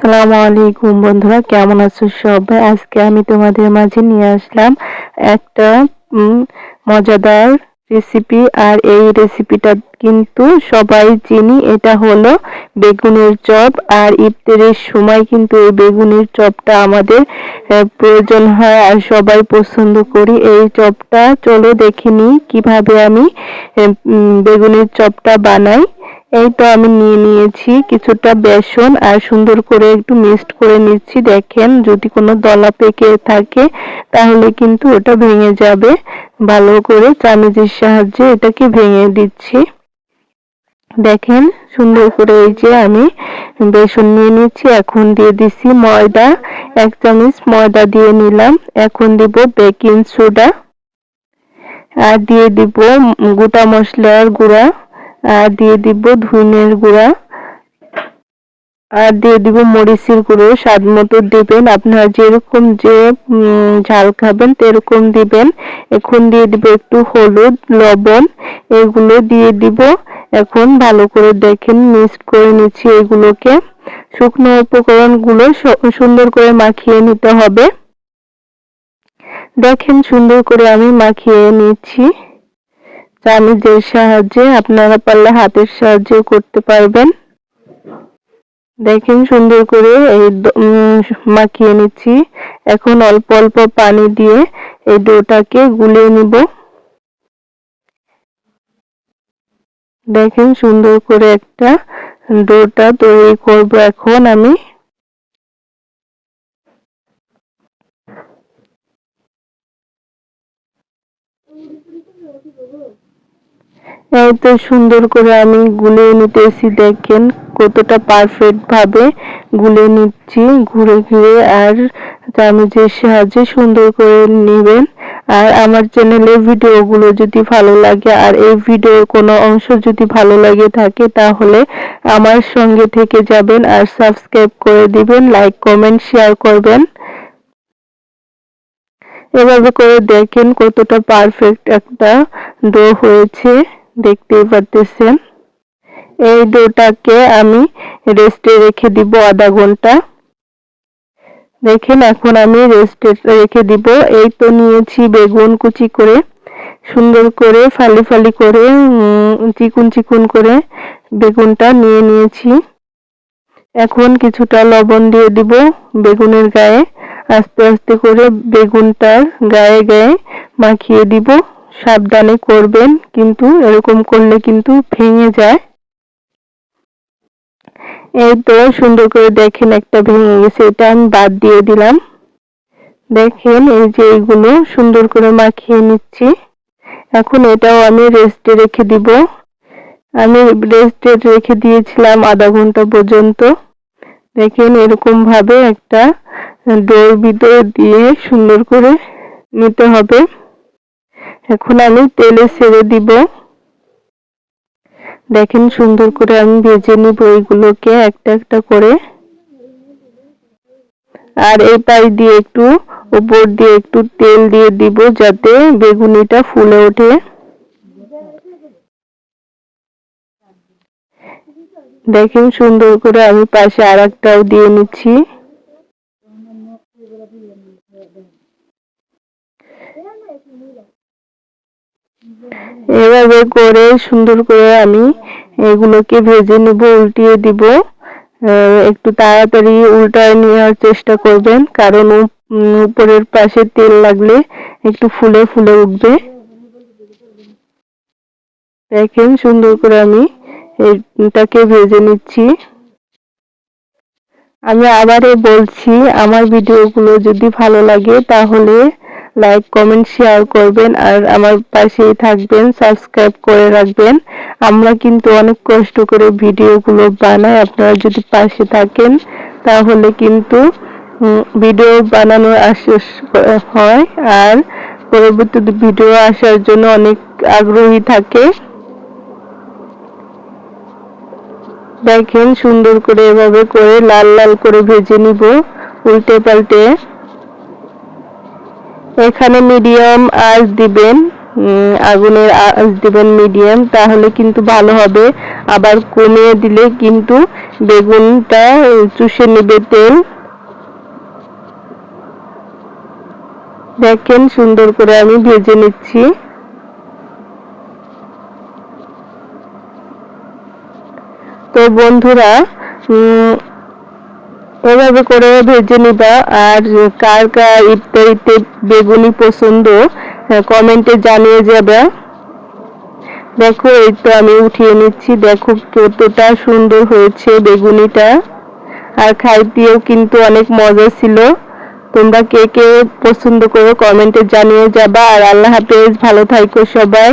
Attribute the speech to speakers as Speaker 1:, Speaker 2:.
Speaker 1: আসসালামু আলাইকুম বন্ধুরা, কেমন আছো সবাই? আজকে আমি তোমাদের মাঝে নিয়ে আসলাম একটা মজাদার রেসিপি আর এই রেসিপিটা কিন্তু সবাই চিনি। এটা হলো বেগুনের চপ আর ইফতারের সময় কিন্তু এই বেগুনের চপটা আমাদের প্রয়োজন হয় আর সবাই পছন্দ করি। এই চপটা, চলো দেখে নিই কীভাবে আমি বেগুনের চপটা বানাই। এই তো আমি নিয়ে নিয়েছি কিছুটা বেসন আর সুন্দর করে একটু মিক্সড করে নিচ্ছি, দেখেন। যদি কোনো দলা পেকে থাকে, তাহলে কিন্তু ওটা ভেঙে যাবে। ভালো করে চামিচের সাহায্যে এটাকে ভেঙে দিচ্ছি। দেখেন, সুন্দর করে এই যে আমি বেসন নিয়ে নিচ্ছি। এখন দিয়ে দিচ্ছি ময়দা। এক চামচ ময়দা দিয়ে নিলাম। এখন দিব বেকিং সোডা। আর দিয়ে দিব গোটা মশলার গুঁড়া। দিয়ে দিব ধনের গুঁড়া। আর দিয়ে দিব মরিচের গুঁড়ো। স্বাদ মতো দেবেন। আপনারা যেরকম যে ঝাল খাবেন সেরকম দিবেন। এখন দিয়ে দিব একটু হলুদ, লবণ। এগুলো দিয়ে দিব। এখন ভালো করে দেখেন, মিক্সড করে নিচ্ছি এগুলোকে। শুকনো উপকরণগুলো সুন্দর করে মাখিয়ে নিতে হবে। দেখেন সুন্দর করে আমি মাখিয়ে নিচ্ছি। চামিচের সাহায্যে আপনারা পারলে হাতের সাহায্যে করতে পারবেন। দেখেন সুন্দর করে এই মাখিয়ে নিচ্ছি। এখন অল্প অল্প পানি দিয়ে এই ডোটাকে গুলিয়ে নিব। দেখেন সুন্দর করে একটা ডোটা তৈরি করব এখন আমি। তো সুন্দর করে আমি গুলিয়ে নিতেছি, দেখেন কতটা পারফেক্ট ভাবে গুলিয়ে নিচ্ছি, ঘুরে ঘুরে আর চামচের সাহায্যে সুন্দর করে নেবেন। আর আমার চ্যানেলের ভিডিওগুলো যদি ভালো লাগে আর এই ভিডিওর কোনো অংশ যদি ভালো লাগে থাকে, তাহলে আমার সঙ্গে থেকে যাবেন আর সাবস্ক্রাইব করে দিবেন লাইক কমেন্ট শেয়ার করবেন। এভাবে করে দেখেন কতটা পারফেক্ট একটা ডো হয়েছে। দেখতেই পারতেছেন। এই ডোটাকে আমি রেস্টে রেখে দিব আধা ঘণ্টা। দেখেন, এখন আমি রেস্টে রেখে দিব। এই তো নিয়েছি বেগুন কুচি করে, সুন্দর করে ফালি ফালি করে চিকুন চিকুন করে বেগুনটা নিয়ে নিয়েছি। এখন কিছুটা লবণ দিয়ে দিব বেগুনের গায়ে। আস্তে আস্তে করে বেগুনটার গায়ে গায়ে মাখিয়ে দিব। সাবধানে করবেন, কিন্তু এরকম করলে কিন্তু ভেঙে যায়। এই তো সুন্দর করে দেখেন একটা ভেঙে গেছে, এটা আমি বাদ দিয়ে দিলাম। দেখেন এই যে এইগুলো সুন্দর করে মাখিয়ে নিচ্ছি। এখন এটাও আমি রেস্টে রেখে দিব। আমি রেস্টে রেখে দিয়েছিলাম আধা ঘণ্টা পর্যন্ত। দেখেন এরকম ভাবে একটা ডোর ভিতরে দিয়ে সুন্দর করে নিতে হবে। এখন আমি তেলে ছেড়ে দিব। দেখেন সুন্দর করে আমি ভেজে নিব এইগুলোকে একটা একটা করে। আর এই পাশ দিয়ে একটু উপর দিয়ে একটু তেল দিয়ে দিব যাতে বেগুনিটা ফুলে ওঠে। দেখেন সুন্দর করে আমি পাশে আর একটাও দিয়ে নিচ্ছি। এভাবে করে সুন্দর করে আমি এগুলোকে ভেজে নিব, উল্টিয়ে দিব। একটু তাড়াতাড়ি উল্টায় নেওয়ার চেষ্টা করবেন, কারণ উপরের পাশে তেল লাগলে একটু ফুলে ফুলে উঠবে। দেখেন সুন্দর করে আমি এটাকে ভেজে নিচ্ছি। আমি আবারও বলছি, আমার ভিডিওগুলো যদি ভালো লাগে তাহলে লাইক কমেন্ট শেয়ার করবেন আর আমার পাশেই থাকবেন সাবস্ক্রাইব করে রাখবেন। আমরা কিন্তু অনেক কষ্ট করে ভিডিওগুলো বানাই, আপনারা যদি পাশে থাকেন তাহলে কিন্তু ভিডিও বানানোর আশ্বাস হয় আর পরবর্তীতে ভিডিও আসার জন্য অনেক আগ্রহী থাকে। দেখেন সুন্দর করে এভাবে করে লাল লাল করে ভেজে নিব, উল্টে পাল্টে। এখানে মিডিয়াম আঁচ দিবেন আগুনের আঁচ দিবেন মিডিয়াম তাহলে কিন্তু ভালো হবে। আবার কমিয়ে দিলে কিন্তু বেগুনটা চুষে নেবে তেল। দেখেন সুন্দর করে আমি ভেজে নিচ্ছি। তো বন্ধুরা এভাবে করে ভেজে নিবা। আর কার কার ইত্যাদিতে বেগুনি পছন্দ কমেন্টে জানিয়ে যাবে। দেখো, এই তো আমি উঠিয়ে নিচ্ছি। দেখো কতটা সুন্দর হয়েছে বেগুনিটা। আর খাইতেও কিন্তু অনেক মজা ছিল। তোমরা কে কে পছন্দ করো কমেন্টে জানিয়ে যাবা। আর আল্লাহ হাফেজ, ভালো থাইকো সবাই।